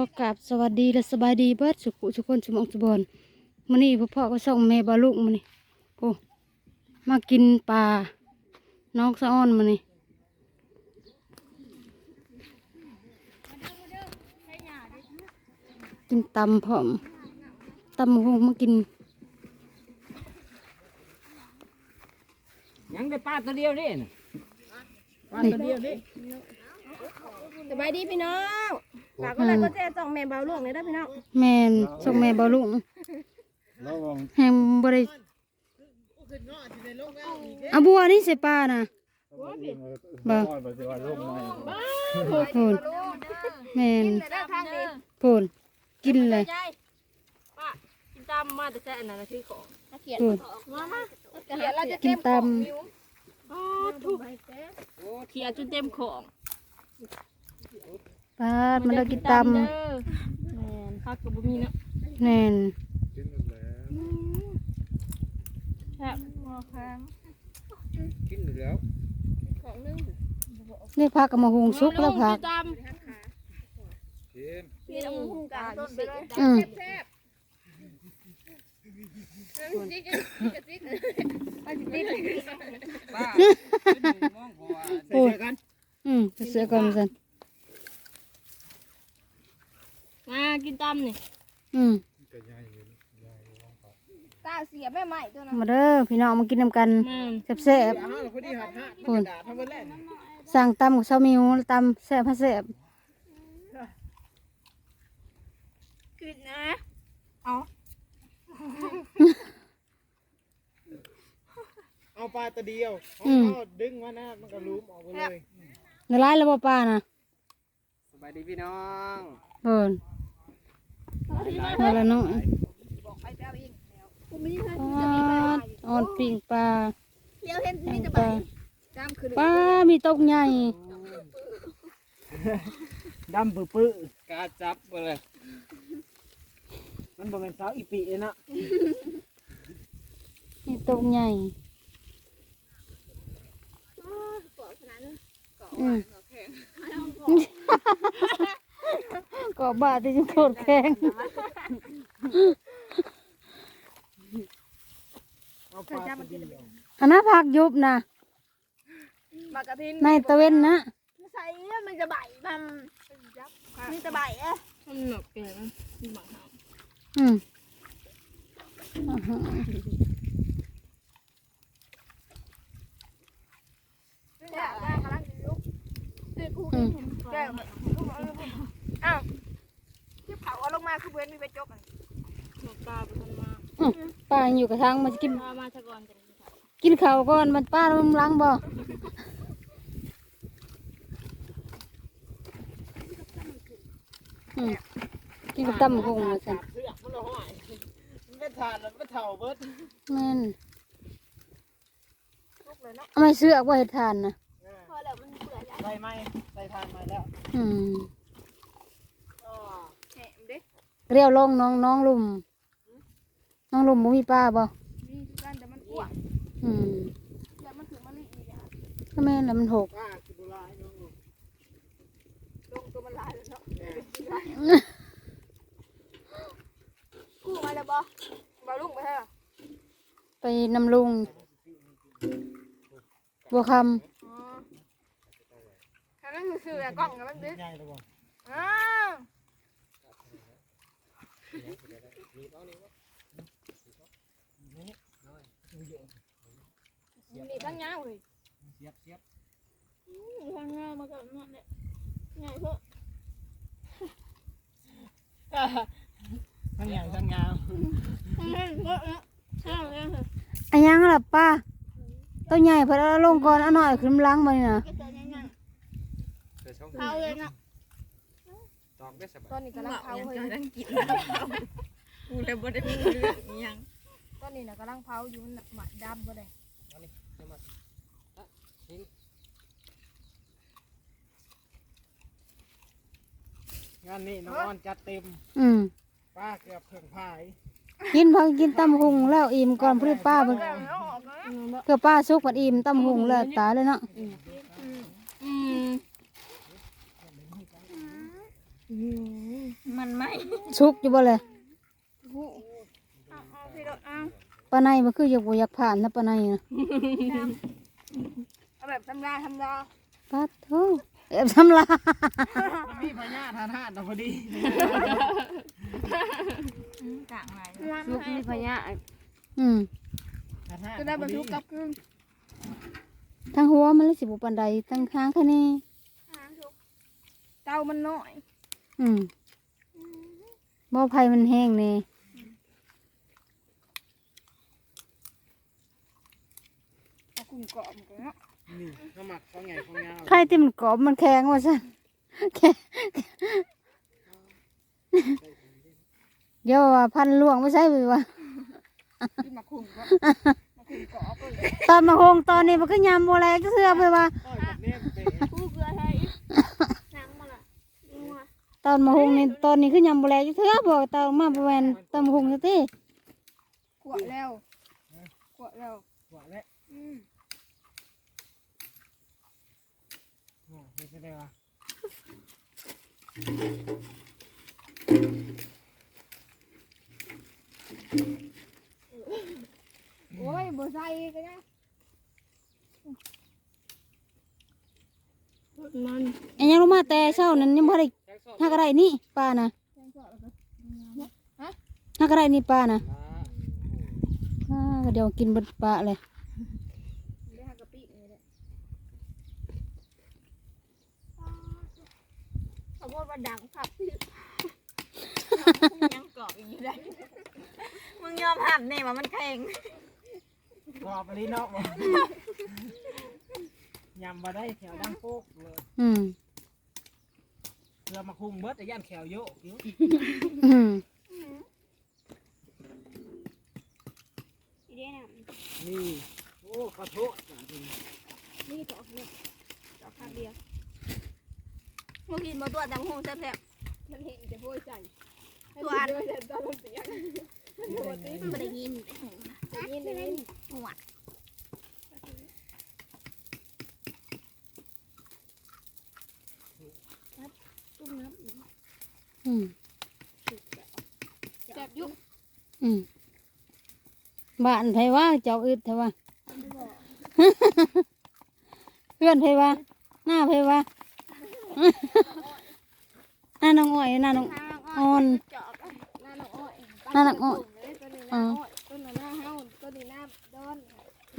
อกราบสวัสดีและสบายดีเบิดสุขุทุกคนสมองสุบอนมื้อนี้พ่อพ่อก็ส่งแม่บาลูกมื้อนี้โอ้มากินปลาน้องสะอ้อนมื้อนี้กินตำพร้อมตำหงมากินยังได้ปลาตัวเดียวนี่น่ะปลาตัวเดียวนี่ สบายดีพี่น้องฝากก็เลยก็แจ้ส่องแม่เบาล่วงเลยนะพี่น้องแม่นส่งแม่บาลูกระวังแหงบ่ได้เอาบัวนี่ใส่ปลาน่ะ บ่ บ่สิว่าลงมาพูนแม่นแต่ได้ทางนี้พูนกินเลยยายป้ากินตำมาแต่แซ่อันนั้นนะคือของเขียนพูนมามาเขียนเราจะกิเต็นมตอ๋อถูกเขียนจนเต็มของำ ปลาดมันได้กินตแม่นพักกับบุมีเนาะำแน่นแซ่บมอค้างกินอยู่แล้วของนึงนี่พักกับมาหุงซุกแล้วพักตำกินพี่ต้องหุ้งกันต้นไปเลยอืมแซ่บจิ๊กจิ๊กจิ๊กไปจิ๊กป้าขึ้นมองหัวใส่เสื้อกัน อืมเสือก่อนสัน มากินตำนี่อืมตาเสียแม่ใหม่ตัวนั้นมาเด้อพี่น้องมากินน้ำกันแม่นแซ่บอ้าวพอดีหัดฮะๆพูนด่าทำบ่แล่นสั่งตำกับเซามิวตำแซ่บพะแซ่บกินนะเอาเอาปลาตัวเดียวเอาเอาดึงมานะมันก็ลุมออกไปเลยในร้ายแล้วบ่ปลาน่ะสบายดีพี่น้องเพิ่น มาแล้วเนาะบอกไปเอาเองแล้วกูไม่ได้ปลาดอ่อนปิ้งปลาเดี๋ยวเห็นปิ้มีงแต่ปใบลาจามคือปลามีตกใหญ่ดำปื้อปื้อกาจับไปเลยมันบ่เป็นสาวอีปีเนาะมีตกใหญ่อืมเกาะบาดที่จะโคตรแข็งเอาปลาตัวเดียวอันนั้นผักยุบนะมากระทินในตะเวนนะใส่มันจะใบมันมีแต่ใบอะมันหนักแกนะมีหมาหาอืมอ่าฮะแก้วกำลังลุกตื่นคู่แก้ว อ้าวที่เผาเอาลงมาคือเว้นมีไปจกอะหนกตาไปทำมาอืมป้ายังอยู่กับทางมันจะกินพามาชะกอนกันกินข้าวก่อนมันป้ามันล้างบ่อืมกินกับตำกงมาสันเสือกมันละห้อยมันไม่ทานแล้วมันเท่าเบิดแม่นลุกเลยเนาะเอาไม่เสื้อว่าให้ทานนะพอแล้วมันเบื่อแล้วใส่ไหมใส่ทานมาแล้วอืมแหมดิ เรียวลงน้องน้องลุม น้องลุมบ่มีป้าบ่นี่คือการแต่มันอ้วนอืมแล้วมันถึงมันลีอีกอะก็แม่นแล้วมันหกป้าคือโบราณน้องลงตัวมันลายแล้วเนาะกู้มาแล้วบ่บ่ลุงไปเถอะไปนำลุงบัวคอ๋อแค่นั้นคือซื้อกล้องกับมันดิใหญ่แล้วบ่อ้า ตั้งยาวเลยเสียบเสียบตั้งยาวมากับนั่นแหละง่ายเพื่อทั้งใหญ่ทั้งยาวง่ายเพื่อใช่เลยำอันยังล่ะป้าตัวใหญ่เพิ่นเอาลงก่อนเอาหน่อยขึ้นล้างมานี่นะก็ตัวง่ายเดี๋ยวช่องๆเขาเลยเนาะตอกได้สบายตอนนี้กำลังเผาเลยกูเลยบ่ได้มีเรื่องอิหยังตอนนี้น่ะกำลังเผาอยู่มันหมัดดำ บ่ได้งานนี้น้องอ้อนจัดเต็มอืมป้าเกือบเพิ่งพาย กินพอกินตำหุงแล้วอิ่มก่อนเพื่อป้าเพิ่นแล้วออกนะเพื่อป้าสุกผัดอิ่มตำหุงแล้วตายเลยเนาะอืมชุกอยู่บ่เลย เอาเอาพี่ดอกเอา ปลาในมันคืออยากบ่อยากผ่านนะปลาในนะเอาแบบทำลายทำลายปัดโธ่แอบทำลายมันมีพญาทานหาดพอดีกลางไรลูกมีพญาอืมทานหาดจะได้บรรทุกกลับคืนทั้งหัวมันเลยสิบ่ปานใดทั้งค้างแค่นี้เตามันน้อย อืมบ่อไผ่มันแห้งนี่เอา กุ้งกรอบมันก็เนาะนี่ข้าวหมักข้าวใหญ่ข้าวงาวไข่ที่มันกรอบมันแข็งว่าซั่นแข็งเดี๋ยวว่าพันลวงไม่ใช่ไปว่าที่มาคุ้งก็มาคุ้งกรอบเลยตอนมาโฮงตอนนี้มันก็ยำโบแลก็เสื้อไปว่าอ้อยแบบนี้เป๊ะคู่เกลือไทยนังมาละนัวตอนมาโฮงนี่ตอนนี้คือยำโบแลก็เสื้อบอกตอนมาประมาณตอนมาโฮงสักทีขวดแล้วขวดแล้ว หวานแล้ว อืม โอ้ไม่ใช่ได้วะ โอ้ยบ่ใส่ก็ได้มันอันยังลงมาแต่เช้านั้นยังบ่ได้หักอะไรนี่ป้านะหักอะไรนี่ป้านะอ่าก็เดี๋ยวกินเบดปลาเลย ได้หากะปินี่แหละ ขอโทษว่าดังครับยังกรอบอยู่ได้มึงยอมหับเนี่ยว่ามันแข็งกรอบไปลีเนาะบ่ยำมาได้แขวดังโป๊กเลยอืมเรือมาคุมเบิดแต่ย่านแขวโยกอยู่อืมอีเด้น่ะนี่ โอ้ขอโทษจ้ะทีนี้นี่ดอกเนี่ยดอกข้างเดียวเมื่อกี้มาตัวดังหงแซ่บๆมันเห็นจะโบยใจตัวอันด้วยแต่ตอนมันเสียงมันไม่ได้ยินได้ยินได้ยินหัวตุ้มน้ำอืมแซ่บยุกอืมบ้านไผว่าเจ้าอึดไผว่าเพื่อนไผว่าหน้าไผว่า หน้าน้องอ้อยหน้าน้องอ่อนจอกหน้าน้องอ้อยหน้าน้องอ้อยตัวนี้หน้าอ้อยตัวนี้หน้าเฮาตัวนี้หน้าดอน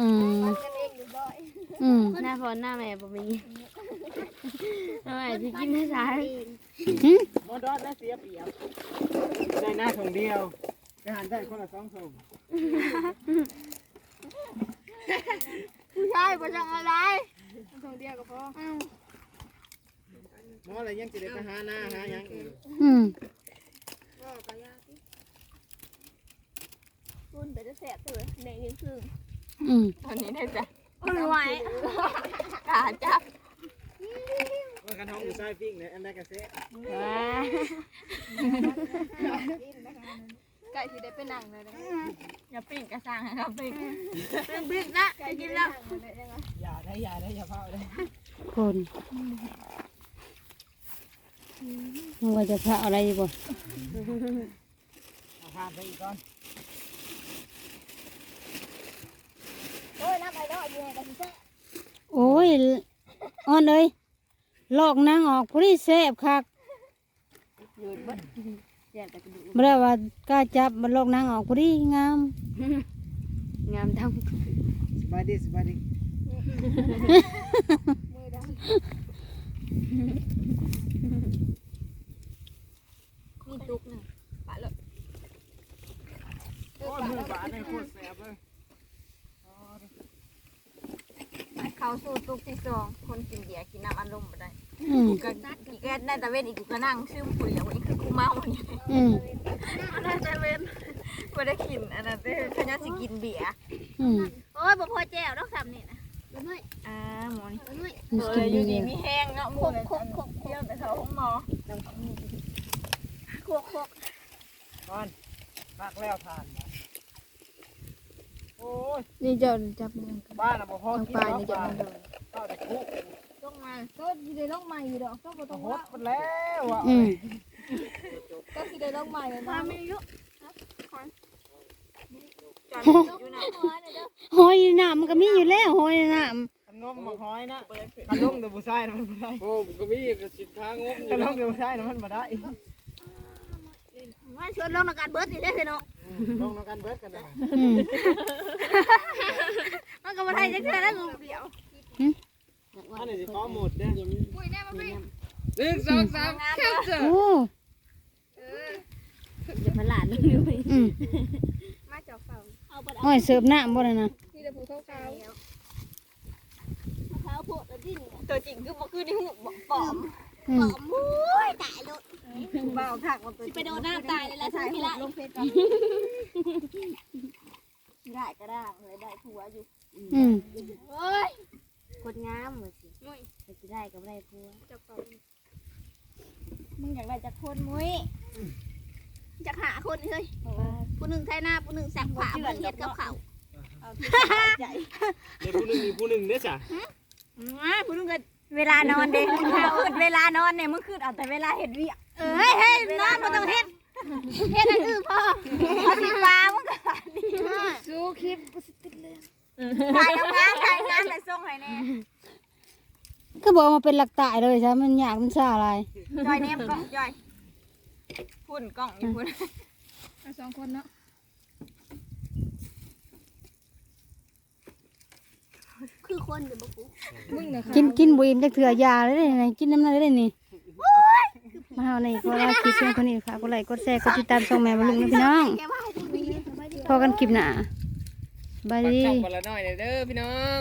อืมปันกันเองอยู่บ่อยอืมหน้าพอหน้าแม่บ่มีทำไมที่กินให้สายหึมอดอดได้เสียเปรียบได้หน้าถุงเดียวไปหันได้คนละสองถุงผู้ชายบ่จังอะไรตัวเดียวก็พอ หมออะไรยังจะได้ไปหาหน้าหาหยังอีกอืมก็กะยาสิคุณไปจะแซ่บเลยในนี้คืออืมตอนนี้ได้จ้ะไม่ไหวกาจับว่ากันท้องอยู่ใต้ปิ้งเนี่ยอันได้กระเซะไก่ที่ได้ไปนั่งเลยนะอย่าปิ้งกระซังให้เขาปิ้งเป็นบิ๊กนะไก่กินแล้วอย่าได้อย่าได้อย่าเผาเลยคน มึงว่าจะพระอะไรอยู่บ่เอาผ่านไปอีกก่อนโอ้ยน้ำไอ้ดอกอยู่ในกระสิเจ้าโอ้ยอ่อนเลยลอกนางออกพอดีแซ่บคักยืดเบิดแยกแต่กระดูกบ่ได้ว่ากล้าจับมันลอกนางออกพอดีงาม งามทั้งสบายดีสบายดี มือดำมีตุกหนึ่งปะเลยโอ้ยมือปลาเนี่ยโคตรแสบเลยเขาสู้ตุกที่สองคนกินเบียร์กินน้ำอารมณ์บ่ได้กูก็กี่แก้ได้แต่เว้นอีกกูก็นั่งซึมคุยอย่างนี้คือกูเมาอยู่อืมได้แต่เว้นไม่ได้กินอันนั้นเด้อขยันสิกินเบียร์อืมโอ้ยบ่พอแจ้วดอกสามนี่นะบ่น้อยอ่าหมอนี่บ่น้อยเอออยู่ดีดีๆมีแห้งเนาะหมูเลยเที่ยวแต่เขาห้องหมอ โคกโคกก่อนพักแล้วทานนะโอ้ยนี่เจ้าจับมือบ้านอะบ่พอทางกินปลายแล้วนี่จะปลามาโดนเข้าแต่คุกลงมาก็สิได้ลงมาอยู่ดอกก็บ่ต้ต้อองงหว่าดมันแล้วอะอืมก็สิได้ลงใหม่เลยนะไม่ยุจอนอยู่น่ะหอยน้ำมันก็มีอยู่แล้วหอยน้ขนมหมกหอยนะขนมเดือบุษายนะมันบ่ได้โอ้ก็มีกระสิทางงบอขยู่นนะมเดือบุษายนะมันบ่ได้ ว่าชวนลงในการเบิร์ดนี่ได้เนาะลงน้ำกันเบิดกันนะำอืมมันก็มาไทยจังเลยแล้วงูเดียวอันนี้สิขอหมดเด้อหนึ่งสองสามแค่เจอโอ้เดี๋ยวพลาดเลยด้วยอืมมาจอกเฝ้าเอาไปหอยเสิร์ฟน้ำบ่ได้นะที่เดี๋ยวผู้ขาวขาวโพดแล้วที่นี่ตัวจริงคือบ่คือในหูบ่ปลอม อืหมอมมุ้ยตายเลยเบาคักมันตัวไปโดนน้ำตายเลยละพี่ละลงเพชรได้ก็ได้เลยได้ผัวอยู่อืมเฮ้ยคนงามเหมือนสิไปสิได้ก็บ่ได้พัวจอกเฝ้ามึงอยากได้จักคนมุ้ยจะหาคนเฮ้ยผู้หนึ่งไทยหน้าผู้หนึ่งสักผ้าผู้หนึ่งเห็ดกับเขาเอาที่สบายใจเดี๋ยวผู้หนึ่งมีผู้หนึ่งเด้อจ้ะผู้นึงก็ เวลานอนเด้เอาอึดเวลานอนเนี่ยมึงคืนเอาแต่เวลาเห็ดเวียกเอ้ยเฮ้ยนอนมาต้องเฮ็ดเฮ็ดอันอื่นพอเอาสีฟ้ามึงก็สู้คลิปถ่ายงานถ่ายงานแต่ส่งให้แน่ก็บอกมาเป็นหลักตายเลยใช่มันยากมันซ่าอะไรจอยเนมกล้องจอยพุ่นกล้องอยู่พุ่นสองคนเนาะ คือคนเดี๋ยวบอกกูมึงเนี่ยกินกินบุยมจักเถื่อยาเลยนี่กินน้ำลายได้นี่มาเฮานี่ก็ว่าคลิปเพื่อนคนนี้ค่ะกดไลค์กดแชร์กดติดตามช่องแม่บรรลุงนะพี่น้องแกว่าให้กูมีพอกันคลิปหน้าบายปักดี ช่องคนละหน่อยเด้อพี่น้อง